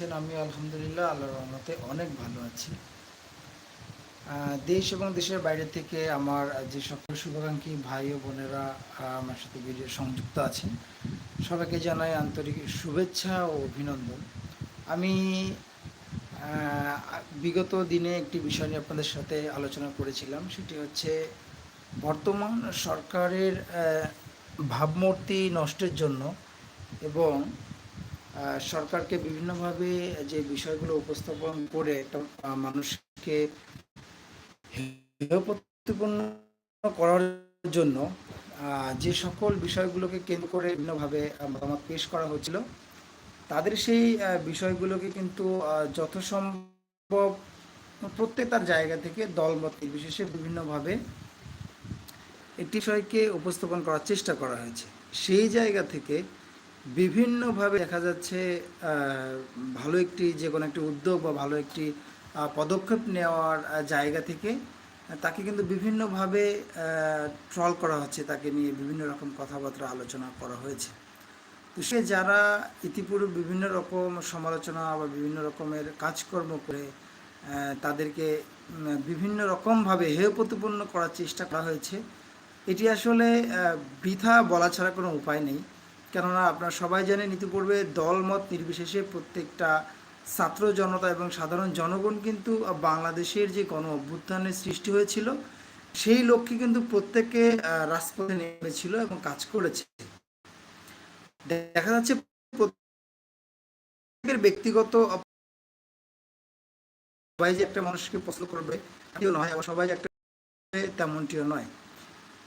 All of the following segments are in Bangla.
আমি আলহামদুলিল্লাহ আল্লাহর রহমতে অনেক ভালো আছি। দেশ এবং দেশের বাইরে থেকে আমার যে সকল শুভাকাঙ্ক্ষী ভাই ও বোনেরা আমার সাথে ভিডিও সংযুক্ত আছেন, সবাইকে জানাই আন্তরিক শুভেচ্ছা ও অভিনন্দন। আমি বিগত দিনে একটি বিষয় নিয়ে আপনাদের সাথে আলোচনা করেছিলাম। সেটি হচ্ছে বর্তমান সরকারের ভাবমূর্তি নষ্টের জন্য এবং সরকারকে বিভিন্নভাবে যে বিষয়গুলো উপস্থাপন করে মানুষকে প্রতিপন্ন করার জন্য যে সকল বিষয়গুলোকে কেন্দ্র করে বিভিন্নভাবে মতামত পেশ করা হচ্ছিল, তাদের সেই বিষয়গুলোকে কিন্তু যথাসম্ভব প্রত্যেক তার জায়গা থেকে দলমত নির্বিশেষে বিভিন্নভাবে একটি বিষয়কে উপস্থাপন করার চেষ্টা করা হয়েছে। সেই জায়গা থেকে বিভিন্নভাবে দেখা যাচ্ছে ভালো একটি যে কোনো একটি উদ্যোগ বা ভালো একটি পদক্ষেপ নেওয়ার জায়গা থেকে তাকে কিন্তু বিভিন্নভাবে ট্রল করা হচ্ছে, তাকে নিয়ে বিভিন্ন রকম কথাবার্তা আলোচনা করা হয়েছে। তো সে যারা ইতিপূর্বে বিভিন্ন রকম সমালোচনা বা বিভিন্ন রকমের কাজকর্ম করে তাদেরকে বিভিন্ন রকমভাবে হেয় প্রতিপন্ন করার চেষ্টা করা হয়েছে। এটি আসলে বৃথা বলা ছাড়া কোনো উপায় নেই। কেননা আপনারা সবাই জানেন ইতিপূর্বে দলমত নির্বিশেষে প্রত্যেকটা ছাত্র জনতা এবং সাধারণ জনগণ কিন্তু বাংলাদেশের যে গণ অভ্যুত্থানের সৃষ্টি হয়েছিল, সেই লক্ষ্যে কিন্তু প্রত্যেকে রাজপথে নেমেছিল এবং কাজ করেছে। দেখা যাচ্ছে প্রত্যেকের ব্যক্তিগত সবাই যে একটা মানুষকে পছন্দ করবে নয়, সবাই যে একটা তেমনটিও নয়।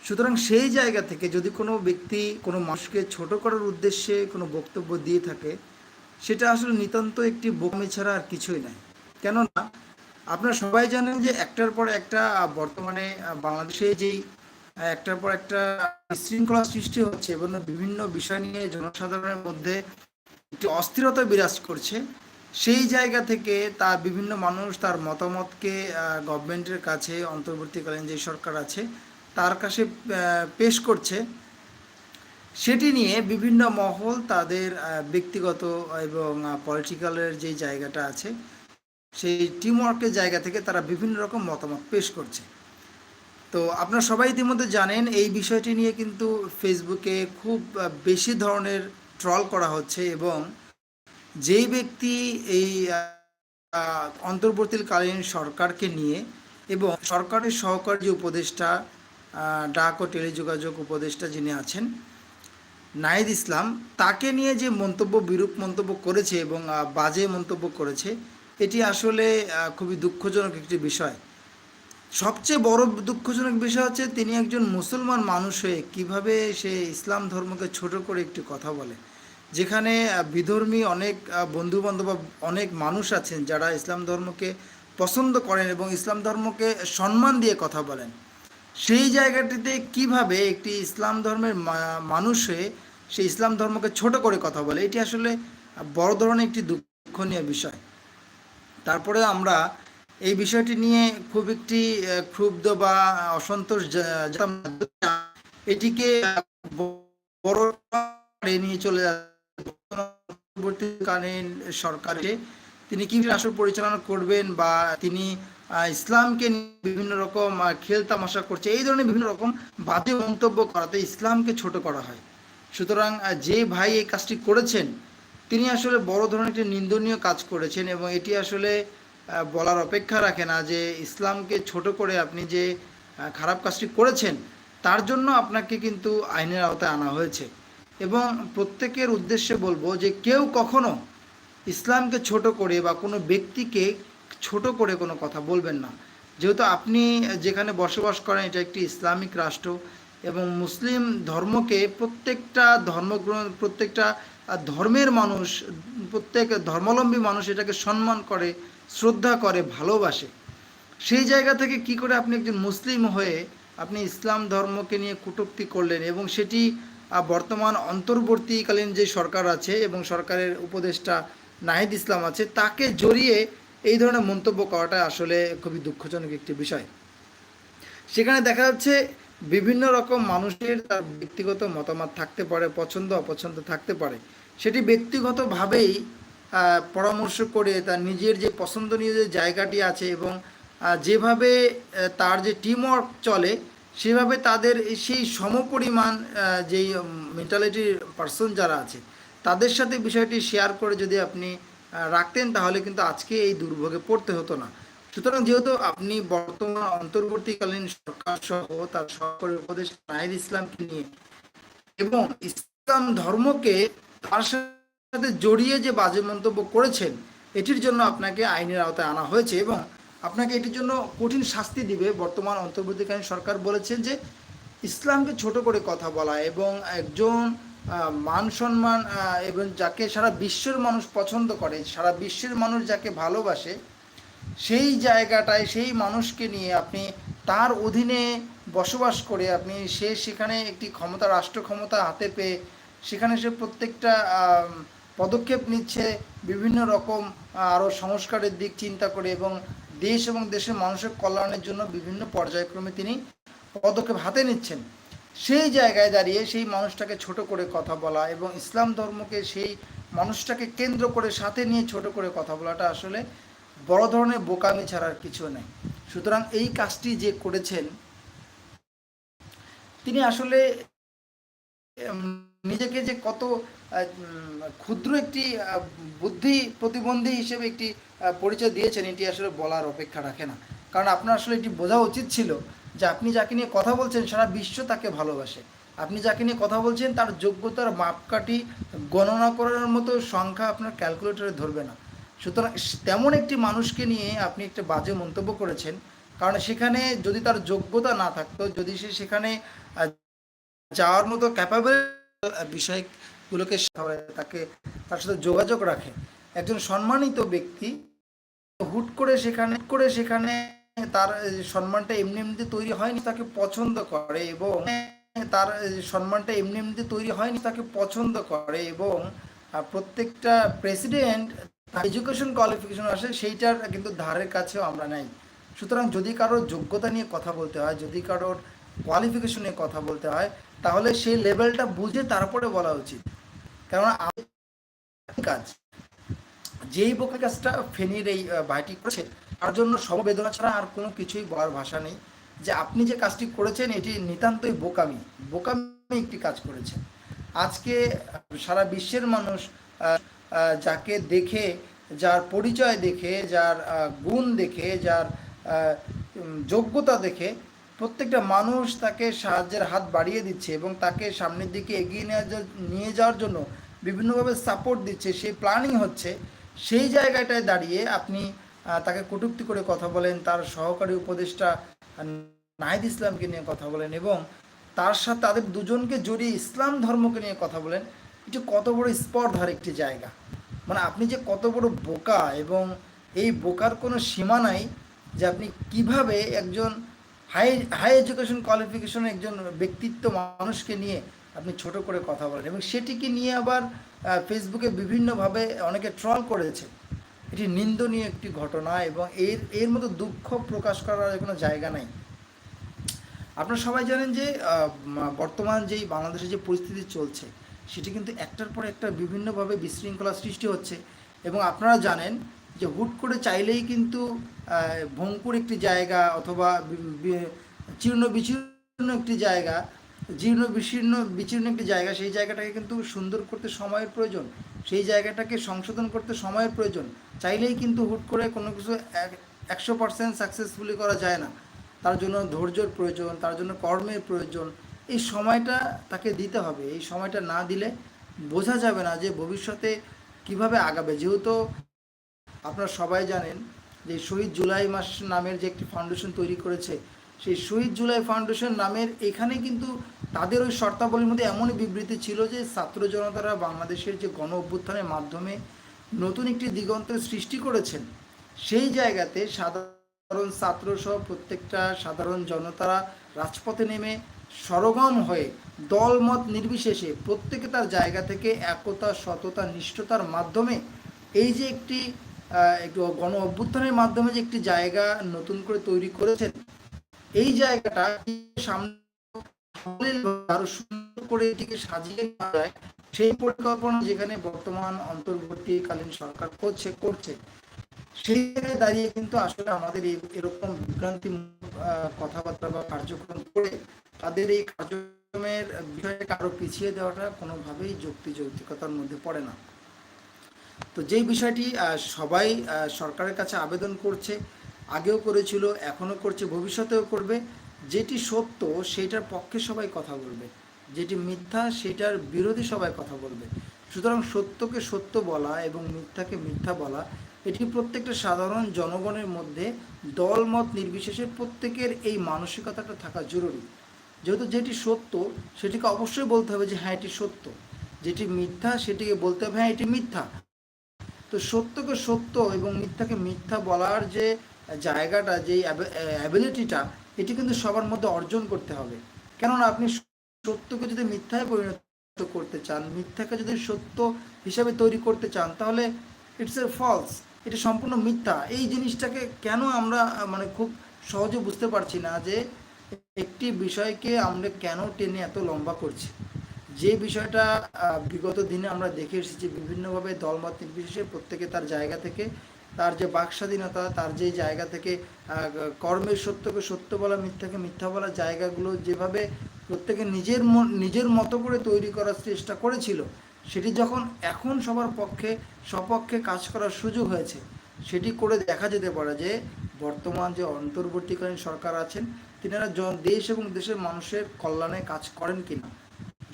সুতরাং সেই জায়গা থেকে যদি কোনো ব্যক্তি কোনো মানুষকে ছোট করার উদ্দেশ্যে কোনো বক্তব্য দিয়ে থাকে, সেটা আসলে নিতান্ত একটি বোকামি ছাড়া আর কিছুই নাই কেননা আপনারা সবাই জানেন যে একটার পর একটা বর্তমানে বাংলাদেশে যেই একটার পর একটা বিশৃঙ্খলা সৃষ্টি হচ্ছে এবং বিভিন্ন বিষয় নিয়ে জনসাধারণের মধ্যে একটি অস্থিরতা বিরাজ করছে। সেই জায়গা থেকে তার বিভিন্ন মানুষ তার মতামতকে গভর্নমেন্টের কাছে অন্তর্বর্তীকালীন যে সরকার আছে, তার কাছে পেশ করছে। সেটি নিয়ে বিভিন্ন মহল তাদের ব্যক্তিগত এবং পলিটিক্যালের যে জায়গাটা আছে, সেই টিমওয়ার্কের জায়গা থেকে তারা বিভিন্ন রকম মতামত পেশ করছে। তো আপনারা সবাই ইতিমধ্যে জানেন এই বিষয়টি নিয়ে কিন্তু ফেসবুকে খুব বেশি ধরনের ট্রল করা হচ্ছে এবং যেই ব্যক্তি এই অন্তর্বর্তীকালীন সরকারকে নিয়ে এবং সরকারের সহকারী যে উপদেষ্টা ডাক ও টেলিযোগাযোগ উপদেষ্টা যিনি আছেন, নাহিদ ইসলাম, তাকে নিয়ে যে মন্তব্য বিরূপ মন্তব্য করেছে এবং বাজে মন্তব্য করেছে, এটি আসলে খুবই দুঃখজনক একটি বিষয়। সবচেয়ে বড় দুঃখজনক বিষয় হচ্ছে তিনি একজন মুসলমান মানুষ হয়ে কীভাবে সে ইসলাম ধর্মকে ছোট করে একটি কথা বলে। যেখানে বিধর্মী অনেক বন্ধু-বান্ধব অনেক মানুষ আছেন যারা ইসলাম ধর্মকে পছন্দ করেন এবং ইসলাম ধর্মকে সম্মান দিয়ে কথা বলেন। সেই জায়গাটিতে কীভাবে একটি ইসলাম ধর্মের মানুষ হয়ে সে ইসলাম ধর্মকে ছোট করে কথা বলে, এটি আসলে বড় ধরনের একটি দুঃখনীয় বিষয়। তারপরে আমরা এই বিষয়টি নিয়ে খুব একটি ক্ষুব্ধ বা অসন্তোষ এটিকে বড় নিয়ে চলে পরবর্তীকালীন সরকারে তিনি কি রাষ্ট্র পরিচালনা করবেন বা তিনি ইসলামকে বিভিন্ন রকম খেল তামাশা করছে, এই ধরনের বিভিন্ন রকম বাজে মন্তব্য করাতে ইসলামকে ছোট করা হয়। সুতরাং যে ভাই এই কাজটি করেছেন, তিনি আসলে বড় ধরনের একটি নিন্দনীয় কাজ করেছেন এবং এটি আসলে বলার অপেক্ষা রাখে না যে ইসলামকে ছোট করে আপনি যে খারাপ কাজটি করেছেন, তার জন্য আপনাকে কিন্তু আইনের আওতায় আনা হয়েছে। এবং প্রত্যেকের উদ্দেশ্যে বলব যে কেউ কখনো ইসলামকে ছোট করে বা কোনো ব্যক্তিকে ছোট করে কোনো কথা বলবেন না। যেহেতু আপনি যেখানে বসবাস করেন এটা একটি ইসলামিক রাষ্ট্র এবং মুসলিম ধর্মকে প্রত্যেকটা ধর্মগ্রহ প্রত্যেকটা ধর্মের মানুষ, প্রত্যেক ধর্মাবলম্বী মানুষ এটাকে সম্মান করে, শ্রদ্ধা করে, ভালোবাসে। সেই জায়গা থেকে কি করে আপনি একজন মুসলিম হয়ে আপনি ইসলাম ধর্মকে নিয়ে কটূক্তি করলেন এবং সেটি বর্তমান অন্তর্বর্তীকালীন যে সরকার আছে এবং সরকারের উপদেষ্টা নাহিদ ইসলাম আছে, তাকে জড়িয়ে এই ধরনের মন্তব্য করাটা আসলে খুবই দুঃখজনক একটি বিষয়। সেখানে দেখা যাচ্ছে বিভিন্ন রকম মানুষের তার ব্যক্তিগত মতামত থাকতে পারে, পছন্দ অপছন্দ থাকতে পারে। সেটি ব্যক্তিগতভাবেই পরামর্শ করে তার নিজের যে পছন্দনীয় যে জায়গাটি আছে এবং যেভাবে তার যে টিম ওয়ার্ক চলে সেভাবে তাদের সেই সমপরিমাণ যেই মেন্টালিটির পার্সন যারা আছে তাদের সাথে বিষয়টি শেয়ার করে যদি আপনি রাখতেন, তাহলে কিন্তু আজকে এই দুর্ভোগে পড়তে হতো না। সুতরাং যেহেতু আপনি বর্তমান অন্তর্বর্তীকালীন সরকার সহ তার সরকারি উপদেশ নাহিদ ইসলামকে নিয়ে এবং ইসলাম ধর্মকে তার সাথে জড়িয়ে যে বাজে মন্তব্য করেছেন, এটির জন্য আপনাকে আইনের আওতায় আনা হয়েছে এবং আপনাকে এটির জন্য কঠিন শাস্তি দিবে। বর্তমান অন্তর্বর্তীকালীন সরকার বলেছেন যে, ইসলামকে ছোট করে কথা বলা এবং একজন মান সম্মান এবং যাকে সারা বিশ্বের মানুষ পছন্দ করে, সারা বিশ্বের মানুষ যাকে ভালোবাসে, সেই জায়গাটায় সেই মানুষকে নিয়ে আপনি তার অধীনে বসবাস করে আপনি সে সেখানে একটি ক্ষমতা, রাষ্ট্র ক্ষমতা হাতে পেয়ে সেখানে সে প্রত্যেকটা পদক্ষেপ নিচ্ছে, বিভিন্ন রকম আরও সংস্কারের দিক চিন্তা করে এবং দেশ এবং দেশের মানুষের কল্যাণের জন্য বিভিন্ন পর্যায়ক্রমে তিনি পদক্ষেপ হাতে নিচ্ছেন। সেই জায়গায় দাঁড়িয়ে সেই মানুষটাকে ছোট করে কথা বলা এবং ইসলাম ধর্মকে সেই মানুষটাকে কেন্দ্র করে সাথে নিয়ে ছোট করে কথা বলাটা আসলে বড় ধরনের বোকামি ছাড়ার কিছু নেই। সুতরাং এই কাজটি যে করেছেন, তিনি আসলে নিজেকে যে কত ক্ষুদ্র একটি বুদ্ধি প্রতিবন্ধী হিসেবে একটি পরিচয় দিয়েছেন, এটি আসলে বলার অপেক্ষা রাখে না। কারণ আপনার আসলে এটি বোঝা উচিত ছিল যে আপনি যাকে নিয়ে কথা বলছেন, সারা বিশ্ব তাকে ভালোবাসে। আপনি যাকে নিয়ে কথা বলছেন, তার যোগ্যতার মাপকাঠি গণনা করার মতো সংখ্যা আপনার ক্যালকুলেটরে ধরবে না। সুতরাং তেমন একটি মানুষকে নিয়ে আপনি একটা বাজে মন্তব্য করেছেন, কারণ সেখানে যদি তার যোগ্যতা না থাকতো, যদি সে সেখানে যাওয়ার মতো ক্যাপাবল বিষয়গুলোকে তাকে, তার সাথে যোগাযোগ রাখে। একজন সম্মানিত ব্যক্তি হুট করে সেখানে করে সেখানে তার সম্মানটা এমনি এমনিতে তৈরি হয়নি, তাকে পছন্দ করে এবং তার সম্মানটা এমনি এমনিতে তৈরি হয়নি, তাকে পছন্দ করে এবং প্রত্যেকটা প্রেসিডেন্ট এডুকেশন কোয়ালিফিকেশন আসে, সেইটার কিন্তু ধারের কাছেও আমরা নাই। সুতরাং যদি কারোর যোগ্যতা নিয়ে কথা বলতে হয়, যদি কারোর কোয়ালিফিকেশন নিয়ে কথা বলতে হয়, তাহলে সেই লেভেলটা বুঝে তারপরে বলা উচিত। কারণ কাজ, যেই বোকা কাজটা ফেনীর এই ভাইটি করেছে তার জন্য সমবেদনা ছাড়া আর কোনো কিছুই বলার ভাষা নেই। যে আপনি যে কাজটি করেছেন, এটি নিতান্তই বোকামি। বোকামি একটি কাজ করেছেন। আজকে সারা বিশ্বের মানুষ যাকে দেখে, যার পরিচয় দেখে, যার গুণ দেখে, যার যোগ্যতা দেখে, প্রত্যেকটা মানুষ তাকে সাহায্যের হাত বাড়িয়ে দিচ্ছে এবং তাকে সামনের দিকে এগিয়ে নিয়ে যাওয়ার জন্য বিভিন্নভাবে সাপোর্ট দিচ্ছে। সেই প্ল্যানিং হচ্ছে। সেই জায়গাটায় দাঁড়িয়ে আপনি তাকে কটূক্তি করে কথা বলেন, তার সহকারী উপদেষ্টা নাহিদ ইসলামকে নিয়ে কথা বলেন এবং তার সাথে তাদের দুজনকে জড়িয়ে ইসলাম ধর্মকে নিয়ে কথা বলেন। এটি কত বড় স্পর্ধার একটি জায়গা। মানে আপনি যে কত বড় বোকা এবং এই বোকার কোনো সীমা নাই যে আপনি কীভাবে একজন হাই হাই এডুকেশন কোয়ালিফিকেশন একজন ব্যক্তিত্ব মানুষকে নিয়ে আপনি ছোট করে কথা বলেন এবং সেটিকে নিয়ে আবার ফেসবুকে বিভিন্নভাবে অনেকে ট্রল করেছে। এটি নিন্দনীয় একটি ঘটনা এবং এর এর মতো দুঃখ প্রকাশ করার কোনো জায়গা নাই। আপনারা সবাই জানেন যে বর্তমান যেই বাংলাদেশে যে পরিস্থিতি চলছে, সেটি কিন্তু একটার পর একটা বিভিন্নভাবে বিশৃঙ্খলা সৃষ্টি হচ্ছে এবং আপনারা জানেন যে হুট করে চাইলেই কিন্তু ভঙ্কুর একটি জায়গা অথবা চীর্ণ বিচীর্ণ একটি জায়গা জীর্ণ, বিশীর্ণ বিচীর্ণ একটি জায়গা, সেই জায়গাটাকে কিন্তু সুন্দর করতে সময়ের প্রয়োজন। সেই জায়গাটাকে সংশোধন করতে সময়ের প্রয়োজন। চাইলেই কিন্তু হুট করে কোনো কিছু একশো পার্সেন্ট সাকসেসফুলি করা যায় না। তার জন্য ধৈর্যর প্রয়োজন, তার জন্য কর্মের প্রয়োজন। এই সময়টা তাকে দিতে হবে। এই সময়টা না দিলে বোঝা যাবে না যে ভবিষ্যতে কীভাবে আগাবে। যেহেতু আপনারা সবাই জানেন যে শহীদ জুলাই মাস নামের যে একটি ফাউন্ডেশন তৈরি করেছে সেই শহীদ জুলাই ফাউন্ডেশন নামের এখানে কিন্তু তাদের ওই শর্তাবলীর মধ্যে এমনই বিবৃতি ছিল যে ছাত্র জনতারা বাংলাদেশের যে গণ অভ্যুত্থানের মাধ্যমে নতুন একটি দিগন্তের সৃষ্টি করেছেন, সেই জায়গাতে সাধারণ ছাত্র সহ প্রত্যেকটা সাধারণ জনতারা রাজপথে নেমে সরগম হয়ে দলমত নির্বিশেষে প্রত্যেকে তার জায়গা থেকে একতা, সততা, নিষ্ঠতার মাধ্যমে এই যে একটি একটু গণ অভ্যুত্থানের মাধ্যমে যে একটি জায়গা নতুন করে তৈরি করেছেন এই জায়গাটা সামনে আরও সুন্দর করে এটিকে সাজিয়ে নেওয়া যায়, সেই পরিকল্পনা যেখানে বর্তমান অন্তর্বর্তীকালীন সরকার করছে করছে। সেই জায়গায় দাঁড়িয়ে কিন্তু আসলে আমাদের এরকম বিভ্রান্তি কথাবার্তা বা কার্যক্রম করে তাদের এই কার্যক্রমের বিষয়টাকে আরও পিছিয়ে দেওয়াটা কোনোভাবেই যুক্তি যৌক্তিকতার মধ্যে পড়ে না। তো যেই বিষয়টি সবাই সরকারের কাছে আবেদন করছে আগেও করেছিল, এখনও করছে, ভবিষ্যতেও করবে। যেটি সত্য, সেটার পক্ষে সবাই কথা বলবে। যেটি মিথ্যা, সেটার বিরোধী সবাই কথা বলবে। সুতরাং সত্যকে সত্য বলা এবং মিথ্যাকে মিথ্যা বলা, এটি প্রত্যেকটা সাধারণ জনগণের মধ্যে দলমত নির্বিশেষে প্রত্যেকের এই মানসিকতাটা থাকা জরুরি। যেহেতু যেটি সত্য, সেটিকে অবশ্যই বলতে হবে যে হ্যাঁ এটি সত্য। যেটি মিথ্যা, সেটিকে বলতে হবে হ্যাঁ এটি মিথ্যা। তো সত্যকে সত্য এবং মিথ্যাকে মিথ্যা বলার যে জায়গাটা যে অ্যাবিলিটিটা এটি কিন্তু সবার মধ্যে অর্জন করতে হবে। কেননা আপনি সত্যকে যদি মিথ্যায় পরিণত করতে চান, মিথ্যাকে যদি সত্য হিসাবে তৈরি করতে চান, তাহলে ইটস এ ফলস এটা সম্পূর্ণ মিথ্যা। এই জিনিসটাকে কেন আমরা মানে খুব সহজে বুঝতে পারছি না যে একটি বিষয়কে আমরা কেন টেনে এত লম্বা করছি? যে বিষয়টা বিগত দিনে আমরা দেখে এসেছি বিভিন্নভাবে দলমত নির্বিশেষে প্রত্যেকে তার জায়গা থেকে তার যে বাক স্বাধীনতা তার যে জায়গা থেকে কর্মের সত্যকে সত্য বলা, মিথ্যাকে মিথ্যা বলা জায়গাগুলো যেভাবে প্রত্যেকে নিজের নিজের মতো করে তৈরি করার চেষ্টা করেছিল, সেটি যখন এখন সবার পক্ষে, সপক্ষে কাজ করার সুযোগ হয়েছে, সেটি করে দেখা যেতে পারে যে, বর্তমান যে অন্তর্বর্তীকালীন সরকার আছেন, তিনারা দেশ এবং দেশের মানুষের কল্যাণে কাজ করেন কিনা।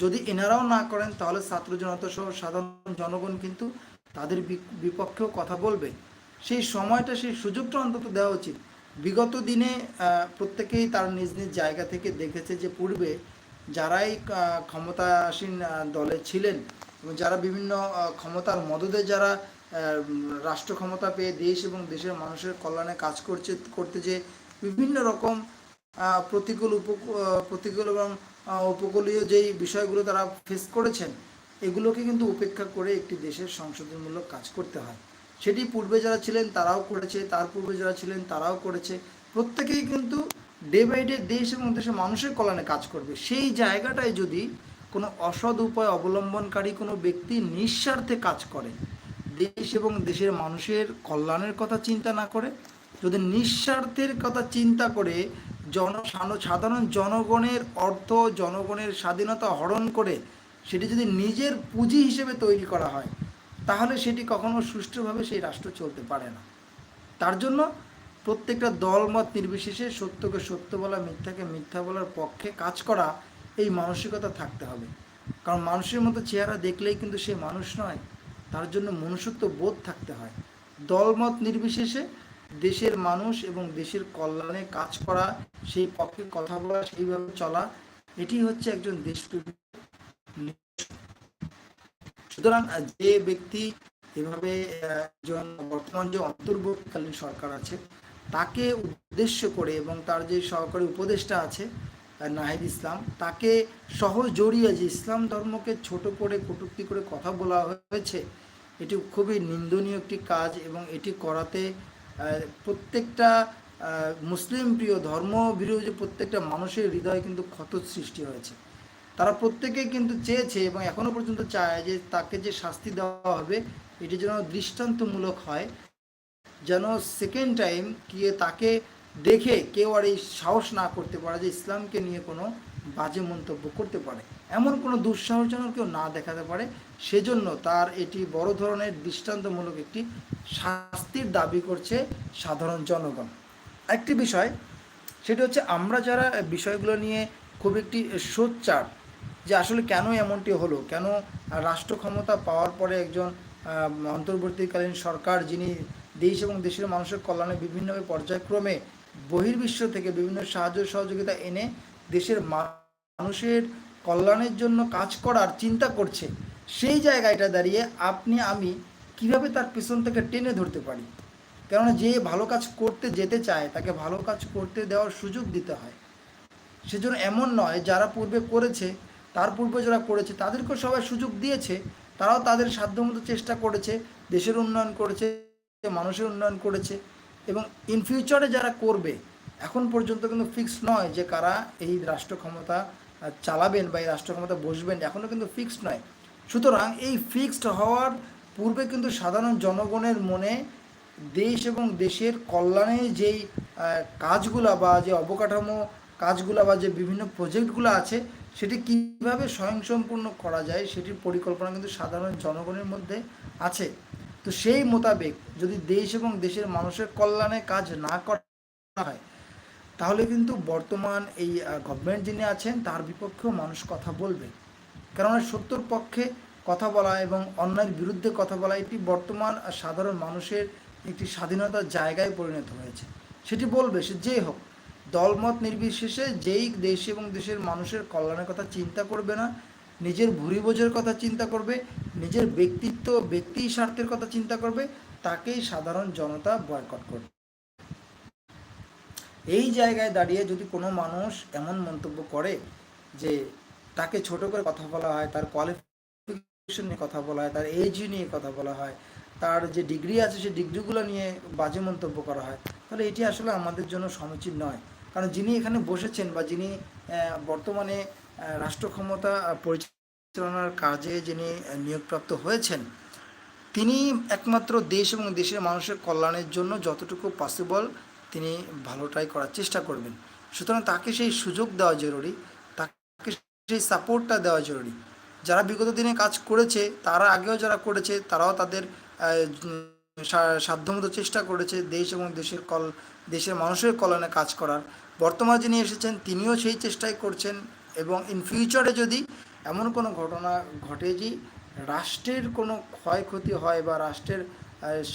যদি এনারাও না করেন, তাহলে ছাত্র জনতা সহ সাধারণ জনগণ কিন্তু তাদের বিপক্ষেও কথা বলবে। সেই সময়টা, সেই সুযোগটা অন্তত দেওয়া উচিত। বিগত দিনে প্রত্যেকেই তার নিজ নিজ জায়গা থেকে দেখেছে যে পূর্বে যারাই ক্ষমতাসীন দলে ছিলেন এবং যারা বিভিন্ন ক্ষমতার মদদে যারা রাষ্ট্র ক্ষমতা পেয়ে দেশ এবং দেশের মানুষের কল্যাণে কাজ করছে, করতে যে বিভিন্ন রকম প্রতিকূল উপ প্রতিকূল এবং উপকূলীয় যেই বিষয়গুলো তারা ফেস করেছেন, এগুলোকে কিন্তু উপেক্ষা করে একটি দেশের সংশোধনমূলক কাজ করতে হয়। সেটি পূর্বে যারা ছিলেন তারাও করেছে, তার পূর্বে যারা ছিলেন তারাও করেছে। প্রত্যেকেই কিন্তু ডে বাই ডে দেশ এবং দেশের মানুষের কল্যাণে কাজ করবে। সেই জায়গাটায় যদি কোনো অসৎ উপায় অবলম্বনকারী কোনো ব্যক্তি নিঃস্বার্থে কাজ করে, দেশ এবং দেশের মানুষের কল্যাণের কথা চিন্তা না করে, যদি নিঃস্বার্থের কথা চিন্তা করে জন সাধারণ জনগণের অর্থ, জনগণের স্বাধীনতা হরণ করে সেটি যদি নিজের পুঁজি হিসেবে তৈরি করা হয় তাহলে সেটি কখনো সুষ্ঠুভাবে সেই রাষ্ট্র চলতে পারে না। তার জন্য প্রত্যেকটা দলমত নির্বিশেষে সত্যকে সত্য বলা, মিথ্যাকে মিথ্যা বলার পক্ষে কাজ করা, এই মানসিকতা থাকতে হবে। কারণ মানুষের মতো চেহারা দেখলেই কিন্তু সে মানুষ নয়, তার জন্য মনুষ্যত্ব বোধ থাকতে হয়। দলমত নির্বিশেষে দেশের মানুষ এবং দেশের কল্যাণে কাজ করা, সেই পক্ষে কথা বলা, সেইভাবে চলা, এটি হচ্ছে একজন দেশপ্রেমী সুতরাং যে ব্যক্তি এভাবে একজন বর্তমান যে অন্তর্বর্তীকালীন সরকার আছে, তাকে উদ্দেশ্য করে এবং তার যে সহকারী উপদেষ্টা আছে নাহিদ ইসলাম, তাকে সহ জড়িয়ে যে ইসলাম ধর্মকে ছোট করে, কটূক্তি করে কথা বলা হয়েছে, এটি খুবই নিন্দনীয় একটি কাজ এবং এটি করাতে প্রত্যেকটা মুসলিম প্রিয় ধর্ম বিরোধী প্রত্যেকটা মানুষের হৃদয়ে কিন্তু ক্ষত সৃষ্টি হয়েছে। তারা প্রত্যেকেই কিন্তু চেয়েছে এবং এখনও পর্যন্ত চায় যে তাকে যে শাস্তি দেওয়া হবে, এটি যেন দৃষ্টান্তমূলক হয়, যেন সেকেন্ড টাইম গিয়ে তাকে দেখে কেউ আর এই সাহস না করতে পারে যে ইসলামকে নিয়ে কোনো বাজে মন্তব্য করতে পারে। এমন কোনো দুঃসাহস যেন কেউ না দেখাতে পারে, সেজন্য তার এটি বড় ধরনের দৃষ্টান্তমূলক একটি শাস্তির দাবি করছে সাধারণ জনগণ। একটি বিষয়, সেটি হচ্ছে আমরা যারা বিষয়গুলো নিয়ে খুব একটি সোচ্চার যে আসলে কেন এমনটি হলো? কেন রাষ্ট্র ক্ষমতা পাওয়ার পরে একজন অন্তর্বর্তীকালীন সরকার যিনি দেশ এবং দেশের মানুষের কল্যাণে বিভিন্নভাবে পর্যায়ক্রমে বহির্বিশ্ব থেকে বিভিন্ন সাহায্য সহযোগিতা এনে দেশের মানুষের কল্যাণের জন্য কাজ করার চিন্তা করছে, সেই জায়গাটা দাঁড়িয়ে আপনি, আমি কীভাবে তার পিছন থেকে টেনে ধরতে পারি? কেননা যে ভালো কাজ করতে যেতে চায়, তাকে ভালো কাজ করতে দেওয়ার সুযোগ দিতে হয়। সেজন্য এমন নয়, যারা পূর্বে করেছে তার পূর্বে যারা করেছে, তাদেরকেও সবাই সুযোগ দিয়েছে। তারাও তাদের সাধ্যমতো চেষ্টা করেছে, দেশের উন্নয়ন করেছে, মানুষের উন্নয়ন করেছে এবং ইন ফিউচারে যারা করবে, এখন পর্যন্ত কিন্তু ফিক্স নয় যে কারা এই রাষ্ট্র ক্ষমতা চালাবেন বা এই রাষ্ট্র ক্ষমতা বসবেন এখনও কিন্তু ফিক্স নয়। সুতরাং এই ফিক্সড হওয়ার পূর্বে কিন্তু সাধারণ জনগণের মনে দেশ এবং দেশের কল্যাণে যেই কাজগুলা বা যে অবকাঠামো কাজগুলা বা যে বিভিন্ন প্রজেক্টগুলো আছে সেটি কীভাবে স্বয়ংসম্পূর্ণ করা যায় সেটির পরিকল্পনা কিন্তু সাধারণ জনগণের মধ্যে আছে। তো সেই মোতাবেক যদি দেশ এবং দেশের মানুষের কল্যাণে কাজ না করা হয়, তাহলে কিন্তু বর্তমান এই গভর্নমেন্ট যিনি আছেন, তার বিপক্ষেও মানুষ কথা বলবে। কেননা সত্যর পক্ষে কথা বলা এবং অন্যায়ের বিরুদ্ধে কথা বলা এটি বর্তমান সাধারণ মানুষের একটি স্বাধীনতার জায়গায় পরিণত হয়েছে। সেটি বলবে সে যেই হোক। দলমত নির্বিশেষে যেই দেশ এবং দেশের মানুষের কল্যাণের কথা চিন্তা করবে না, নিজের ভুরিভোজের কথা চিন্তা করবে, নিজের ব্যক্তিত্ব, ব্যক্তি স্বার্থের কথা চিন্তা করবে, তাকেই সাধারণ জনতা বয়কট করবে। এই জায়গায় দাঁড়িয়ে যদি কোনো মানুষ এমন মন্তব্য করে যে তাকে ছোট করে কথা বলা হয়, তার কোয়ালিফিকেশন নিয়ে কথা বলা হয়, তার এজ নিয়ে কথা বলা হয়, তার যে ডিগ্রি আছে, সেই ডিগ্রিগুলো নিয়ে বাজে মন্তব্য করা হয়, তাহলে এটি আসলে আমাদের জন্য সমীচীন নয়। কারণ যিনি এখানে বসেছেন বা যিনি বর্তমানে রাষ্ট্র ক্ষমতা পরিচালনার কাজে যিনি নিয়োগপ্রাপ্ত হয়েছেন, তিনি একমাত্র দেশ এবং দেশের মানুষের কল্যাণের জন্য যতটুকু পসিবল তিনি ভালোটাই করার চেষ্টা করবেন। সুতরাং তাকে সেই সুযোগ দেওয়া জরুরি, তাকে সেই সাপোর্টটা দেওয়া জরুরি। যারা বিগত দিনে কাজ করেছে, তারা আগেও যারা করেছে, তারাও তাদের সাধ্যমতো চেষ্টা করেছে দেশ এবং দেশের কল দেশের মানুষের কল্যাণে কাজ করার। বর্তমানে যিনি এসেছেন, তিনিও সেই চেষ্টাই করছেন এবং ইন ফিউচারে যদি এমন কোনো ঘটনা ঘটে যে রাষ্ট্রের কোনো ক্ষয়ক্ষতি হয় বা রাষ্ট্রের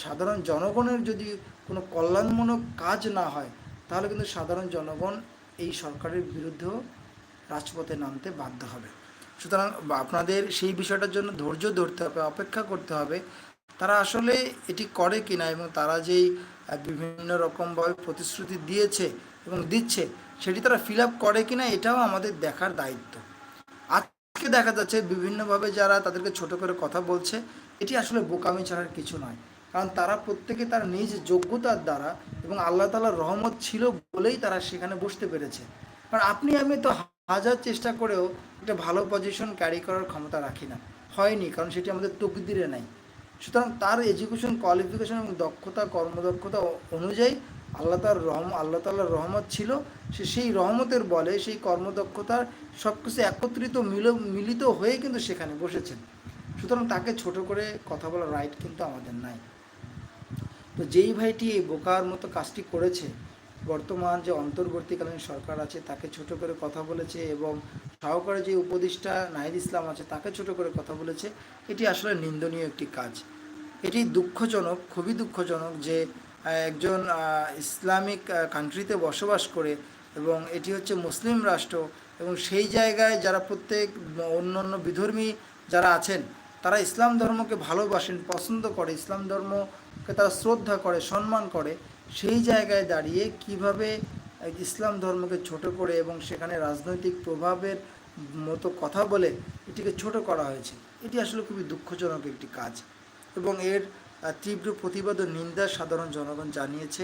সাধারণ জনগণের যদি কোনো কল্যাণমূলক কাজ না হয়, তাহলে কিন্তু সাধারণ জনগণ এই সরকারের বিরুদ্ধেও রাজপথে নামতে বাধ্য হবে। সুতরাং আপনাদের সেই বিষয়টার জন্য ধৈর্য ধরতে হবে, অপেক্ষা করতে হবে। তারা আসলে এটি করে কিনা এবং তারা যেই বিভিন্ন রকমভাবে প্রতিশ্রুতি দিয়েছে এবং দিচ্ছে, সেটি তারা ফিল আপ করে কিনা এটাও আমাদের দেখার দায়িত্ব। আজকে দেখা যাচ্ছে বিভিন্নভাবে যারা তাদেরকে ছোট করে কথা বলছে, এটি আসলে বোকামি ছাড়ার কিছু নয়। কারণ তারা প্রত্যেকে তার নিজ যোগ্যতার দ্বারা এবং আল্লাহ তালার রহমত ছিল বলেই তারা সেখানে বসতে পেরেছে। কারণ আপনি, আমি তো হাজার চেষ্টা করেও একটা ভালো পজিশন ক্যারি করার ক্ষমতা রাখি না। হয়নি, কারণ সেটি আমাদের তকদিরে নাই। সুতরাং তার এডুকেশন কোয়ালিফিকেশন এবং দক্ষতা, কর্মদক্ষতা অনুযায়ী আল্লাহ তার রহম, আল্লাহ তাল্লাহর রহমত ছিল। সে সেই রহমতের বলে, সেই কর্মদক্ষতার সব কিছু একত্রিত, মিল, মিলিত হয়ে কিন্তু সেখানে বসেছেন। সুতরাং তাকে ছোট করে কথা বলার রাইট কিন্তু আমাদের নাই। তো যেই ভাইটি এই বোকার মতো কাজটি করেছে, বর্তমান যে অন্তর্বর্তীকালীন সরকার আছে, তাকে ছোট করে কথা বলেছে এবং সহকারে যে উপদেষ্টা নাহিদ ইসলাম আছে, তাকে ছোট করে কথা বলেছে, এটি আসলে নিন্দনীয় একটি কাজ। এটি দুঃখজনক, খুবই দুঃখজনক যে একজন ইসলামিক কান্ট্রিতে বসবাস করে এবং এটি হচ্ছে মুসলিম রাষ্ট্র এবং সেই জায়গায় যারা প্রত্যেক অন্য অন্য বিধর্মী যারা আছেন, তারা ইসলাম ধর্মকে ভালোবাসেন, পছন্দ করে, ইসলাম ধর্মকে তারা শ্রদ্ধা করে, সম্মান করে, সেই জায়গায় দাঁড়িয়ে কীভাবে ইসলাম ধর্মকে ছোট করে এবং সেখানে রাজনৈতিক প্রভাবের মতো কথা বলে এটিকে ছোট করা হয়েছে, এটি আসলে খুবই দুঃখজনক একটি কাজ। এবং এর তীব্র প্রতিবাদ ও নিন্দা সাধারণ জনগণ জানিয়েছে।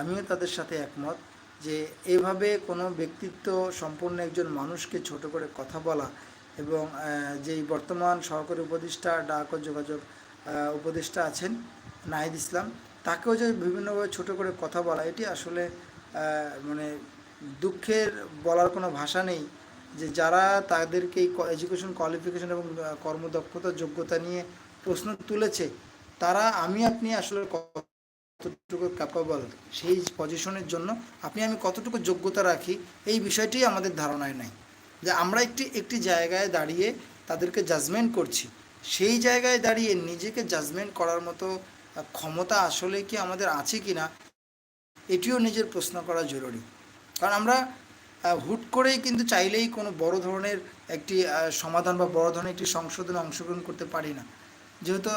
আমিও তাদের সাথে একমত যে এভাবে কোনো ব্যক্তিত্ব সম্পন্ন একজন মানুষকে ছোট করে কথা বলা এবং যেই বর্তমান সহকারী উপদেষ্টা ডাক ও যোগাযোগ উপদেষ্টা আছেন নাহিদ ইসলাম, তাকেও যে বিভিন্নভাবে ছোট করে কথা বলা, এটি আসলে মানে দুঃখের বলার কোনো ভাষা নেই যে যারা তাদেরকে এই এডুকেশন কোয়ালিফিকেশন এবং কর্মদক্ষতা যোগ্যতা নিয়ে প্রশ্ন তুলেছে, তারা আমি আপনি আসলে কতটুকু ক্যাপাবল সেই পজিশনের জন্য আপনি আমি কতটুকু যোগ্যতা রাখি, এই বিষয়টি আমাদের ধারণায় নাই। যে আমরা একটি একটি জায়গায় দাঁড়িয়ে তাদেরকে জাজমেন্ট করছি, সেই জায়গায় দাঁড়িয়ে নিজেকে জাজমেন্ট করার মতো ক্ষমতা আসলে কি আমাদের আছে কি না এটিও নিজের প্রশ্ন করা জরুরি। কারণ আমরা হুট করেই কিন্তু চাইলেই কোনো বড় ধরনের একটি সমাধান বা বড় ধরনের একটি সংশোধনে অংশগ্রহণ করতে পারি না। যেহেতু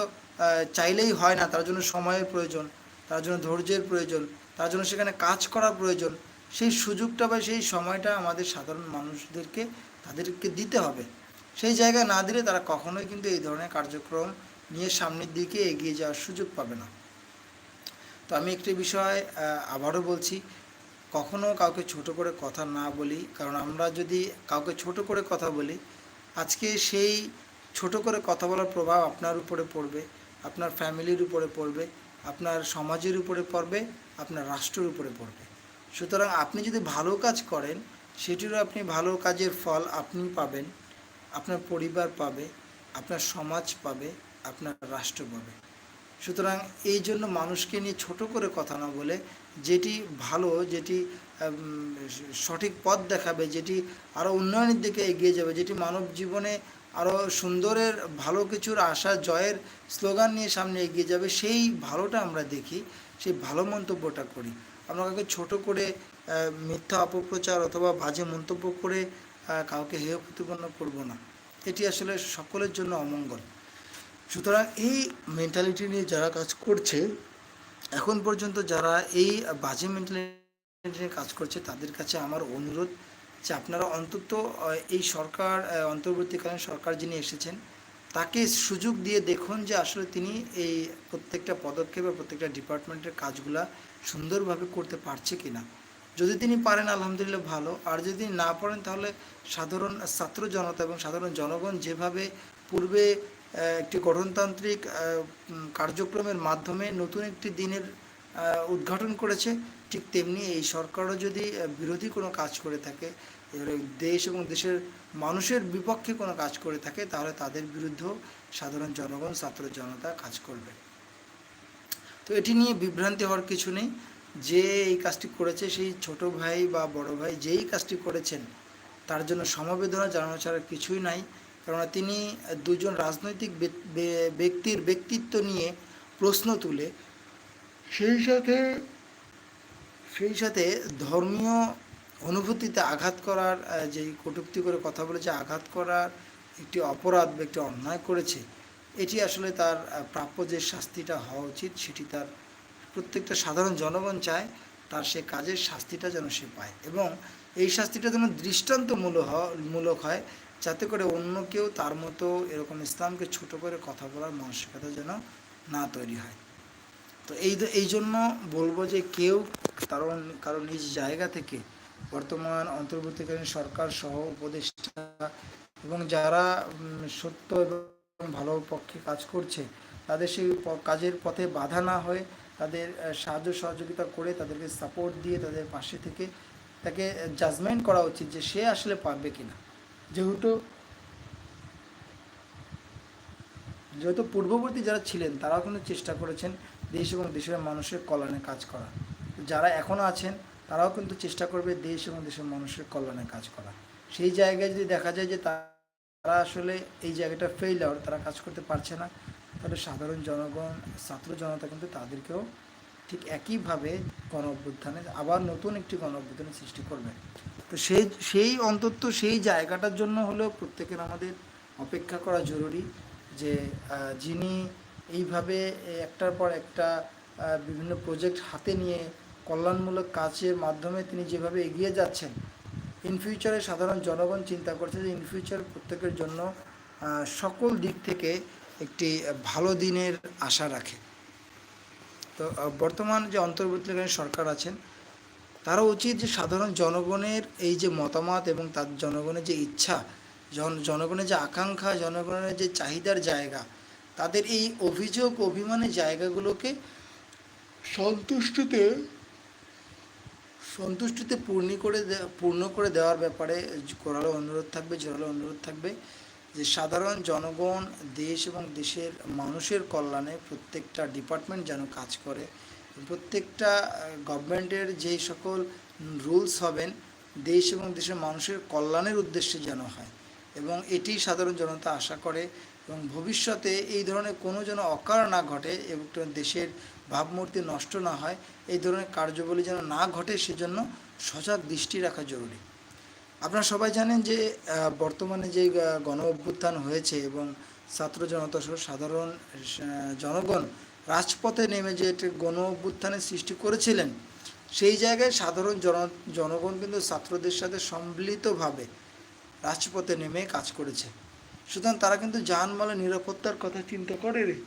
চাইলেই হয় না, তার জন্য সময়ের প্রয়োজন, তার জন্য ধৈর্যের প্রয়োজন, তার জন্য সেখানে কাজ করার প্রয়োজন, সেই সুযোগটা বা সেই সময়টা আমাদের সাধারণ মানুষদেরকে, তাদেরকে দিতে হবে। সেই জায়গা না দিলে তারা কখনোই কিন্তু এই ধরনের কার্যক্রম নিয়ে সামনের দিকে এগিয়ে যাওয়ার সুযোগ পাবে না। তো আমি একটি বিষয় আবারও বলছি, কখনো কাউকে ছোট করে কথা না বলি, কারণ আমরা যদি কাউকে ছোট করে কথা বলি, আজকে সেই ছোট করে কথা বলার প্রভাব আপনার উপরে পড়বে, আপনার ফ্যামিলির উপরে পড়বে, আপনার সমাজের উপরে পড়বে, আপনার রাষ্ট্রের উপরে পড়বে। সুতরাং আপনি যদি ভালো কাজ করেন, সেটিরও আপনি ভালো কাজের ফল আপনি পাবেন, আপনার পরিবার পাবে, আপনার সমাজ পাবে, আপনার রাষ্ট্র পাবে। সুতরাং এই জন্য মানুষকে নিয়ে ছোট করে কথা না বলে যেটি ভালো, যেটি সঠিক পথ দেখাবে, যেটি আরও উন্নয়নের দিকে এগিয়ে যাবে, যেটি মানব জীবনে আরও সুন্দরের ভালো কিছুর আশা, জয়ের স্লোগান নিয়ে সামনে এগিয়ে যাবে, সেই ভালোটা আমরা দেখি, সেই ভালো মন্তব্যটা করি। আমরা কাউকে ছোট করে মিথ্যা অপপ্রচার অথবা বাজে মন্তব্য করে কাউকে হেয় প্রতিপন্ন করব না। এটি আসলে সকলের জন্য অমঙ্গল। সুতরাং এই মেন্টালিটি নিয়ে যারা কাজ করছে, এখন পর্যন্ত যারা এই বাজে মেন্টালিটি নিয়ে কাজ করছে, তাদের কাছে আমার অনুরোধ যে আপনারা অন্তত এই সরকার অন্তর্বর্তীকালীন সরকার যিনি এসেছেন, তাকে সুযোগ দিয়ে দেখুন যে আসলে তিনি এই প্রত্যেকটা পদক্ষেপ বা প্রত্যেকটা ডিপার্টমেন্টের কাজগুলা সুন্দরভাবে করতে পারছে কিনা। যদি তিনি পারেন, আলহামদুলিল্লাহ ভালো। আর যদি না পারেন, তাহলে সাধারণ ছাত্র জনতা এবং সাধারণ জনগণ যেভাবে পূর্বে একটি গঠনতান্ত্রিক কার্যক্রমের মাধ্যমে নতুন একটি দিনের উদ্ঘাটন করেছে, ঠিক তেমনি এই সরকারও যদি বিরোধী কোনো কাজ করে থাকে এবারে দেশ এবং দেশের মানুষের বিপক্ষে কোনো কাজ করে থাকে, তাহলে তাদের বিরুদ্ধেও সাধারণ জনগণ, ছাত্র জনতা কাজ করবে। তো এটি নিয়ে বিভ্রান্তি হওয়ার কিছু নেই। যে এই কাজটি করেছে, সেই ছোট ভাই বা বড় ভাই যেই কাজটি করেছেন, তার জন্য সমবেদনা জানানো ছাড়া কিছুই নাই। কেননা তিনি দুজন রাজনৈতিক ব্যক- ব্যক্তির ব্যক্তিত্ব নিয়ে প্রশ্ন তুলে, সেই সাথে সেই সাথে ধর্মীয় অনুভূতিতে আঘাত করার যে কটূক্তি করে কথা বলেছে, আঘাত করার একটি অপরাধ বা একটি অন্যায় করেছে, এটি আসলে তার প্রাপ্য যে শাস্তিটা হওয়া উচিত, সেটি তার প্রত্যেকটা সাধারণ জনগণ চায়, তার সে কাজের শাস্তিটা যেন সে পায়। এবং এই শাস্তিটা যেন দৃষ্টান্তমূলক মূলক হয়, যাতে করে অন্য কেউ তার মতো এরকম ইসলামকে ছোট করে কথা বলার মানসিকতা যেন না তৈরি হয়। তো এই এই জন্য বলব যে কেউ কারণ কারণ নিজ জায়গা থেকে বর্তমান অন্তর্বর্তীকালীন সরকার সহ উপদেষ্টা এবং যারা সত্য এবং ভালো পক্ষে কাজ করছে, তাদের সেই কাজের পথে বাধা না হয়ে তাদের সাহায্য সহযোগিতা করে তাদেরকে সাপোর্ট দিয়ে তাদের পাশে থেকে তাকে জাজমেন্ট করা উচিত যে সে আসলে পারবে কিনা। যেহেতু যেহেতু পূর্ববর্তী যারা ছিলেন, তারাও কিন্তু চেষ্টা করেছেন দেশ এবং দেশের মানুষের কল্যাণে কাজ করা যারা এখনও আছেন তারাও কিন্তু চেষ্টা করবে দেশ এবং দেশের মানুষের কল্যাণে কাজ করা। সেই জায়গায় যদি দেখা যায় যে তারা আসলে এই জায়গাটা ফেল আউট তারা কাজ করতে পারছে না, তাহলে সাধারণ জনগণ, ছাত্র জনতা কিন্তু তাদেরকেও ঠিক একইভাবে গণ আবার নতুন একটি গণ অভ্যুত্থানের সৃষ্টি করবে। তো সেই সেই অন্তত সেই জায়গাটার জন্য হলেও প্রত্যেকের আমাদের অপেক্ষা করা জরুরি যে যিনি এইভাবে একটার পর একটা বিভিন্ন প্রজেক্ট হাতে নিয়ে কল্যাণমূলক কাজের মাধ্যমে তিনি যেভাবে এগিয়ে যাচ্ছেন ইন ফিউচারে সাধারণ জনগণ চিন্তা করছে যে ইন ফিউচার প্রত্যেকের জন্য সকল দিক থেকে একটি ভালো দিনের আশা রাখে। তো বর্তমান যে অন্তর্বর্তীকালীন সরকার আছেন তারা উচিত যে সাধারণ জনগণের এই যে মতামত এবং তার জনগণের যে ইচ্ছা, জন, জনগণের যে আকাঙ্ক্ষা, জনগণের যে চাহিদার জায়গা, তাদের এই অভিযোগ, অভিমানের জায়গাগুলোকে সন্তুষ্টিতে সন্তুষ্টিতে পূর্ণ করে পূর্ণ করে দেওয়ার ব্যাপারে করালো অনুরোধ থাকবে, জোরালো অনুরোধ থাকবে যে সাধারণ জনগণ, দেশ এবং দেশের মানুষের কল্যাণে প্রত্যেকটা ডিপার্টমেন্ট যেন কাজ করে। প্রত্যেকটা গভর্নমেন্টের যেই সকল রুলস হবেন, দেশ এবং দেশের মানুষের কল্যাণের উদ্দেশ্যে যেন হয়। এবং এটি সাধারণ জনতা আশা করে এবং ভবিষ্যতে এই ধরনের কোনো যেন অকার না ঘটে এবং দেশের ভাবমূর্তি নষ্ট না হয়, এই ধরনের কার্যবলী যেন না ঘটে, সেজন্য সজাগ দৃষ্টি রাখা জরুরি। আপনারা সবাই জানেন যে বর্তমানে যে গণ অভ্যুত্থান হয়েছে এবং ছাত্র জনতা সহ সাধারণ জনগণ রাজপথে নেমে যে গণ অভ্যুত্থানের সৃষ্টি করেছিলেন, সেই জায়গায় সাধারণ জন, জনগণ কিন্তু ছাত্রদের সাথে সম্মিলিতভাবে রাজপথে নেমে কাজ করেছে। সুতরাং তারা কিন্তু জানমালের নিরাপত্তার কথা চিন্তা করে রে।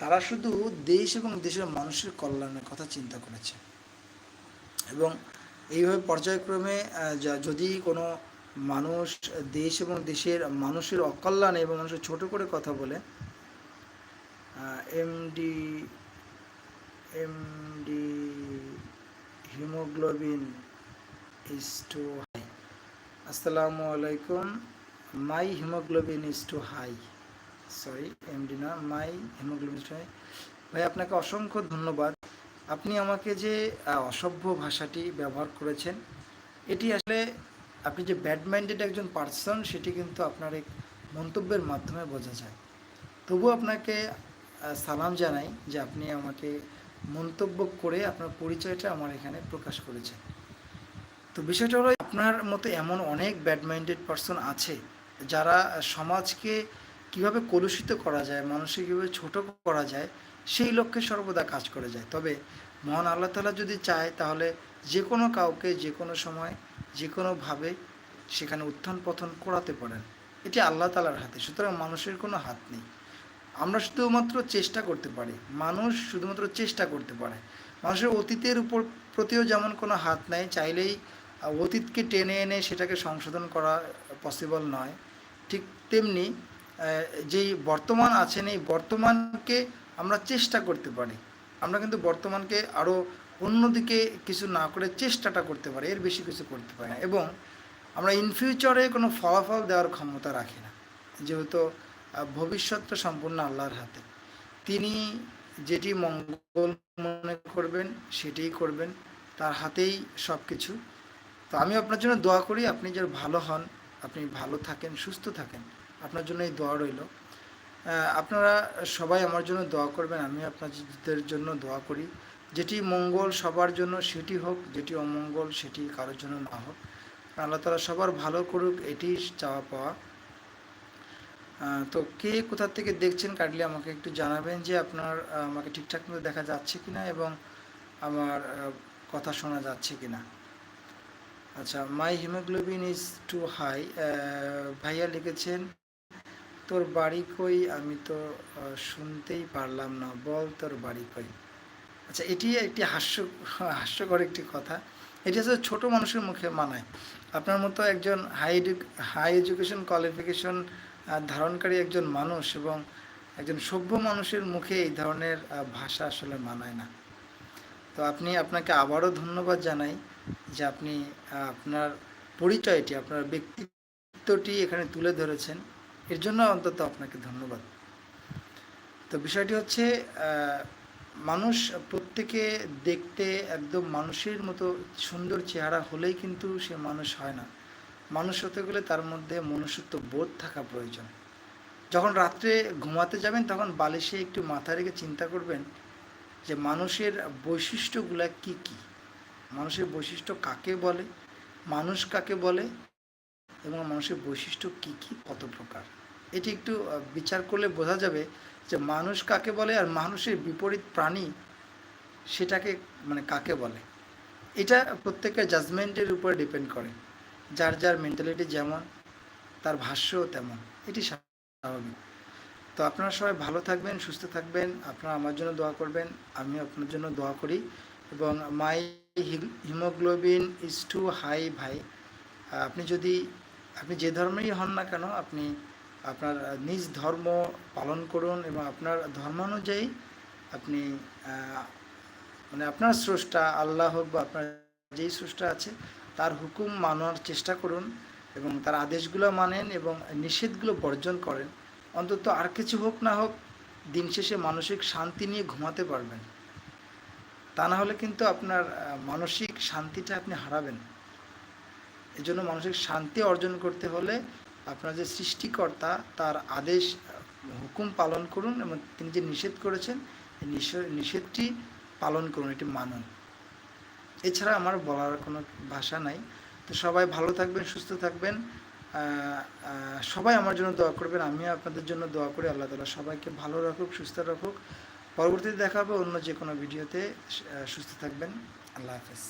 তারা শুধু দেশ এবং দেশের মানুষের কল্যাণের কথা চিন্তা করেছে। এবং এইভাবে পর্যায়ক্রমে যদি কোনো মানুষ দেশ এবং দেশের মানুষের অকল্যাণে এবং মানুষের ছোট করে কথা বলে MD MD hemoglobin is too আসসালামু আলাইকুম। My hemoglobin is too high sorry MD না মাই হিমোগ্লোবিন টু হাই ভাই, আপনাকে অসংখ্য ধন্যবাদ। আপনি আমাকে যে অসভ্য ভাষাটি ব্যবহার করেছেন, এটি আসলে আপনি যে ব্যাড মাইন্ডেড একজন পার্সন সেটি কিন্তু আপনার এক মন্তব্যের মাধ্যমে বোঝা যায়। তবু আপনাকে সালাম জানাই যে আপনি আমাকে মন্তব্য করে আপনার পরিচয়টা আমার এখানে প্রকাশ করেছেন। তো বিষয়টা হলো আপনার মতো এমন অনেক ব্যাড মাইন্ডেড পার্সন আছে যারা সমাজকে কীভাবে কলুষিত করা যায়, মানুষকে কীভাবে ছোট করা যায়, সেই লক্ষ্যে সর্বদা কাজ করে যায়। তবে মহান আল্লাহ তালা যদি চায়, তাহলে যে কোনো কাউকে যে কোনো সময়, যে কোনোভাবে সেখানে উত্থান পতন করাতে পারেন। এটি আল্লাহ তালার হাতে, সুতরাং মানুষের কোনো হাত নেই। আমরা শুধুমাত্র চেষ্টা করতে পারি, মানুষ শুধুমাত্র চেষ্টা করতে পারে। মানুষের অতীতের উপর প্রতিও যেমন কোনো হাত নাই, চাইলেই অতীতকে টেনে এনে সেটাকে সংশোধন করা পসিবল নয়। ঠিক তেমনি যেই বর্তমান আছেন, এই বর্তমানকে আমরা চেষ্টা করতে পারি। আমরা কিন্তু বর্তমানকে আরও অন্যদিকে কিছু না করে চেষ্টাটা করতে পারি, এর বেশি কিছু করতে পারি না। এবং আমরা ইন ফিউচারে কোনো ফলাফল দেওয়ার ক্ষমতা রাখি না। যেহেতু ভবিষ্যৎটা সম্পূর্ণ আল্লাহর হাতে। তিনি যেটি মঙ্গল মনে করবেন, সেটিই করবেন, তার হাতেই সব কিছু তো আমি আপনার জন্য দোয়া করি, আপনি যেন ভালো হন, আপনি ভালো থাকেন, সুস্থ থাকেন। আপনার জন্য এই দোয়া রইল। আপনারা সবাই আমার জন্য দোয়া করবেন, আমি আপনাদের জন্য দোয়া করি। যেটি মঙ্গল সবার জন্য সেটি হোক, যেটি অমঙ্গল সেটি কারোর জন্য না হোক। আল্লাহ তালা সবার ভালো করুক, এটি চাওয়া পাওয়া। তো কে কোথা থেকে দেখছেন কাইন্ডলি আমাকে একটু জানাবেন যে আপনার আমাকে ঠিকঠাক মতো দেখা যাচ্ছে কিনা এবং আমার কথা শোনা যাচ্ছে কিনা। আচ্ছা my hemoglobin is too high ভাইয়া লিখেছেন, তোর বাড়ি কই? আমি তো শুনতেই পারলাম না, বল তোর বাড়ি কই? আচ্ছা এটি একটি হাস্য হাস্যকর একটি কথা। এটি আসলে ছোটো মানুষের মুখে মানায়। আপনার মতো একজন হাই হাই এডুকেশন কোয়ালিফিকেশন ধারণকারী একজন মানুষ এবং একজন সভ্য মানুষের মুখে এই ধরনের ভাষা আসলে মানায় না। তো আপনি আপনাকে আবারও ধন্যবাদ জানাই। যে আপনি আপনার পরিচয়টি, আপনার ব্যক্তিত্বটি এখানে তুলে ধরেছেন, এর জন্য অন্তত আপনাকে ধন্যবাদ। তো বিষয়টি হচ্ছে মানুষ প্রত্যেকে দেখতে একদম মানুষের মতো সুন্দর চেহারা হলেই কিন্তু সে মানুষ হয় না। মানুষ হতে গেলে তার মধ্যে মনুষ্যত্ব বোধ থাকা প্রয়োজন। যখন রাত্রে ঘুমাতে যাবেন, তখন বালিশে একটু মাথা রেখে চিন্তা করবেন যে মানুষের বৈশিষ্ট্যগুলা কি কি? মানুষের বৈশিষ্ট্য কাকে বলে, মানুষ কাকে বলে এবং মানুষের বৈশিষ্ট্য কি কি, কত প্রকার? এটি একটু বিচার করলে বোঝা যাবে যে মানুষ কাকে বলে আর মানুষের বিপরীত প্রাণী সেটাকে মানে কাকে বলে। এটা প্রত্যেকের জাজমেন্টের উপর ডিপেন্ড করে। যার যার মেন্টালিটি যেমন, তার ভাষ্যও তেমন। এটি স্বাভাবিক। তো আপনারা সবাই ভালো থাকবেন, সুস্থ থাকবেন। আপনারা আমার জন্য দোয়া করবেন। আমি আপনার জন্য দোয়া করি এবং my hemoglobin is too high ভাই। আপনি যদি, আপনি যে ধর্মেই হন না কেন, আপনি আপনার নিজ ধর্ম পালন করুন এবং আপনার ধর্মানুযায়ী আপনি মানে আপনার স্রষ্টা, আল্লাহ হোক বা আপনার যেই স্রষ্টা আছে, তার হুকুম মানার চেষ্টা করুন এবং তার আদেশগুলো মানেন এবং নিষেধগুলো বর্জন করেন। অন্তত আর কিছু হোক না হোক, দিন শেষে মানসিক শান্তি নিয়ে ঘুমাতে পারবেন। তা না হলে কিন্তু আপনার মানসিক শান্তিটা আপনি হারাবেন। এই জন্য মানসিক শান্তি অর্জন করতে হলে আপনার যে সৃষ্টিকর্তা, তার আদেশ হুকুম পালন করুন এবং তিনি যে নিষেধ করেছেন নিষেধটি পালন করুন, এটি মানুন। এছাড়া আমার বলার কোনো ভাষা নাই। তো সবাই ভালো থাকবেন, সুস্থ থাকবেন। সবাই আমার জন্য দোয়া করবেন, আমিও আপনাদের জন্য দোয়া করি। আল্লাহ তালা সবাইকে ভালো রাখুক, সুস্থ রাখুক। পরবর্তীতে দেখা হবে অন্য যে কোনো ভিডিওতে সুস্থ থাকবেন। আল্লাহ হাফেজ।